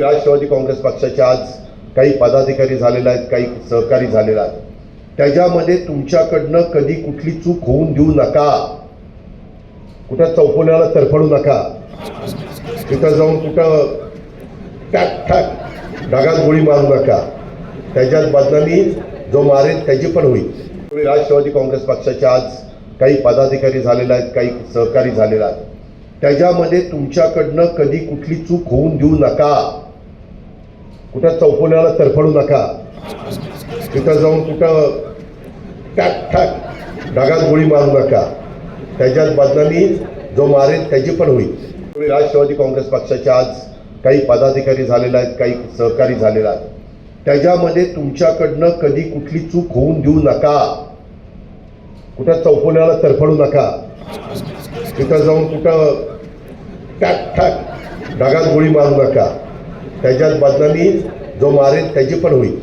राष्ट्रवादी काँग्रेस पक्षाचे आज काही पदाधिकारी झालेले आहेत काही सहकारी झालेले आहेत. त्याच्यामध्ये तुमच्याकडनं कधी कुठली चूक होऊन देऊ नका. कुठं चौफोल्याला तरफडू नका. तिथं जाऊन कुठं टाक ठाक ढगात गोळी मारू नका. त्याच्यात बदनामी जो मारेल त्याची पण होईल. राष्ट्रवादी काँग्रेस पक्षाचे आज काही पदाधिकारी झालेले आहेत काही सहकारी झालेले आहेत. त्याच्यामध्ये तुमच्याकडनं कधी कुठली चूक होऊन देऊ नका. कुठं चौफोल्याला तरफडू नका. तिथं जाऊन कुठं टाक ठाक ढगात गोळी मारू नका. त्याच्यात बदनामी जो मारेल त्याची पण होईल. राष्ट्रवादी काँग्रेस पक्षाचे आज काही पदाधिकारी झालेले आहेत काही सहकारी झालेले आहेत. त्याच्यामध्ये तुमच्याकडनं कधी कुठली चूक होऊन देऊ नका. कुठं चौफोल्याला तरफडू नका. तिथं जाऊन कुठं टाक ठाक ढगात गोळी मारू नका. त्याच्यात बदनामी जो मारेल त्याची पण होईल.